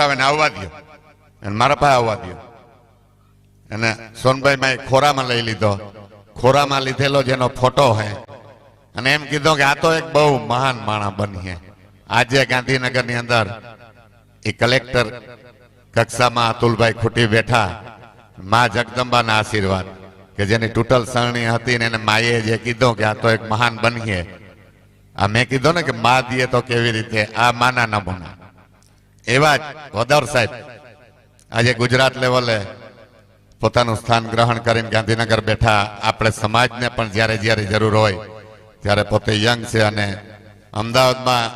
આવે ને આવવા દો અને મારા પાસે આવવા દો અને સોનભાઈ માં ખોરામાં લઈ લીધો. ખોરામાં લીધેલો જેનો ફોટો હે. અને એમ કીધો કે આ તો એક બહુ મહાન માણા બની આજે ગાંધીનગરની અંદર એ કલેક્ટર કક્ષામાં અતુલભાઈ ખૂટી બેઠા. મા જગદંબાના આશીર્વાદ. કે જેની ટૂટલ સરણી હતી ને એને માએ જે કીધું કે આ તો એક મહાન બનીએ. આ મેં કીધો ને કે મા દીએ તો કેવી રીતે? આ માના નમૂના. એવા જ વદર સાહેબ. આજે ગુજરાત લેવલે પોતાનું સ્થાન ગ્રહણ કરીને ગાંધીનગર બેઠા આપણે સમાજને પણ જ્યારે જ્યારે જરૂર હોય ત્યારે પોતે યંગ છે અને અમદાવાદમાં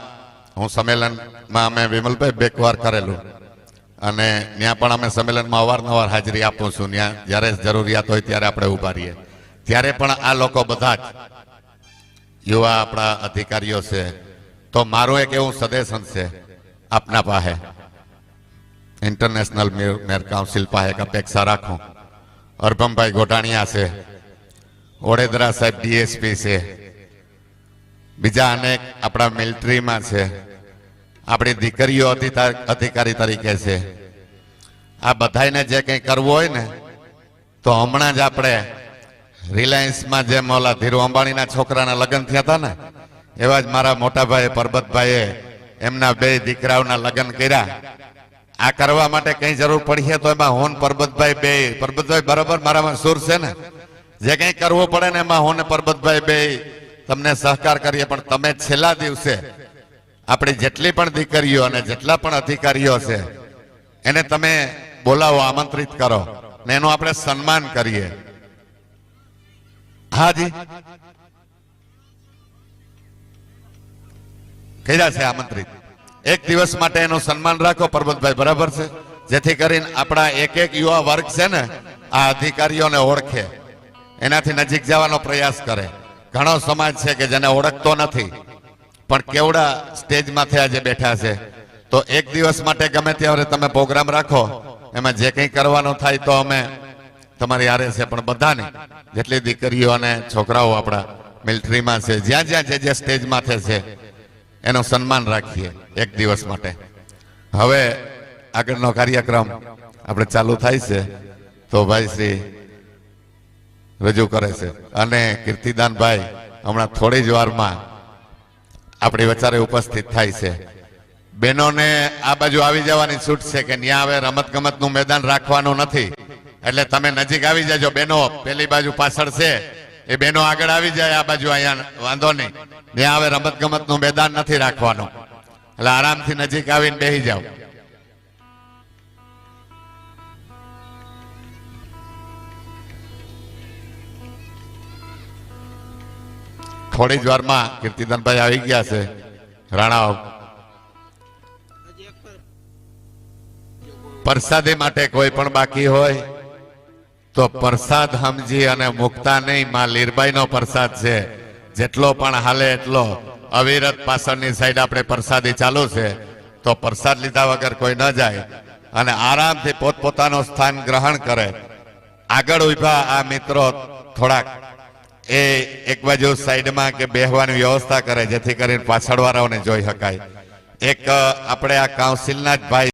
હું સંમેલનમાં અમે વિમલભાઈ બેકવાર કરેલું. અને ત્યાં પણ અમે સંમેલનમાં અવારનવાર હાજરી આપું છું. ત્યાં જ્યારે જરૂરિયાત હોય ત્યારે આપણે ઊભા રહીએ. ત્યારે પણ આ લોકો બધા જ યુવા આપણા અધિકારીઓ છે. તો મારું એક એવું સજેશન છે. આપના પાસે ઇન્ટરનેશનલ મેયર કાઉન્સિલ પાસે એક અપેક્ષા રાખું અરભમભાઈ ગોટાણીયા છે ઓડેદરા સાહેબ ડીએસપી છે બીજા અનેક આપણા મિલિટરીમાં છે આપણી દીકરીઓ અધિકારી તરીકે છે આ બધાને જે કંઈ કરવું હોય ને તો હમણાં જ આપણે રિલાયન્સમાં જેમ ઓલા ધીરુ અંબાણીના છોકરાના લગ્ન થયા હતા ને એવા જ મારા મોટાભાઈ પરબતભાઈએ એમના બે દીકરાઓના લગ્ન કર્યા. આ કરવા માટે કઈ જરૂર પડી તો એમાં હોન પરબતભાઈ બે. પરબતભાઈ બરાબર મારામાં સુર છે ને? જે કંઈ કરવું પડે ને એમાં હોન પરબતભાઈ બે. તમને સહકાર કરીએ, પણ તમે છેલ્લા દિવસે આપણી જેટલી પણ દીકરીઓ અને જેટલા પણ અધિકારીઓ છે, એને તમે બોલાવો, આમંત્રિત કરો. ને એનું આપણે સન્માન કરીએ. હાજી. કર્યા છે આમંત્રિત. એક દિવસ માટે એનું સન્માન રાખો, પરબતભાઈ, બરાબર છે? જેથી કરીને આપણા એક એક યુવા વર્ગ છે ને, આ અધિકારીઓને ઓળખે. એનાથી નજીક જવાનો પ્રયાસ કરે. ઘણો સમાજ છે કે જેને ઓળખતો નથી, પણ કેવડા સ્ટેજમાંથી આજે બેઠા છે. તો એક દિવસ માટે ગમે ત્યારે તમે પ્રોગ્રામ રાખો, એમાં જે કંઈ કરવાનું થાય તો અમે તમારી આરે છે, પણ બધાને, જેટલી દીકરીઓ અને છોકરાઓ આપણા મિલિટરીમાં છે, જ્યાં જ્યાં જે જે સ્ટેજમાંથી છે એનું સન્માન રાખીએ એક દિવસ માટે. હવે આગળનો કાર્યક્રમ આપણે ચાલુ થાય છે, તો ભાઈ શ્રી રજૂ કરે છે. અને કીર્તિદાનભાઈ હમણાં થોડી જ વારમાં આપણી વચારે ઉપસ્થિત થાય છે. બહેનોને આ બાજુ આવી જવાની છૂટ છે કે ત્યાં હવે રમત ગમતનું મેદાન રાખવાનું નથી. એટલે તમે નજીક આવી જાજો. બહેનો પેલી બાજુ પાછળ છે. એ બહેનો આગળ આવી જાય, આ બાજુ અહીંયા વાંધો નહીં. ત્યાં હવે રમત ગમતનું મેદાન નથી રાખવાનું. એટલે આરામથી નજીક આવીને બેસી જાઓ. થોડી જ વારમાં કીર્તિદનભાઈ આવી ગયા છે. રાણાઓ પ્રસાદી માટે કોઈ પણ બાકી હોય, તો પ્રસાદ સમજી અને મુકતા નહીં. માં લીરબાઈ નો પ્રસાદ છે. જેટલો પણ હાલે એટલો. અવિરત પાછળની સાઈડ આપણે પ્રસાદી ચાલુ છે. તો પ્રસાદ લીધા વગર કોઈ ન જાય. અને આરામથી પોતપોતાનું સ્થાન ગ્રહણ કરે. આગળ ઊભા આ મિત્રો થોડાક એ એક બાજુ સાઈડમાં કે બેહવાની વ્યવસ્થા કરે, જેથી કરીને પાછળવાળાઓને જોઈ શકાય. એક આપણે આ કાઉન્સિલના જ ભાઈ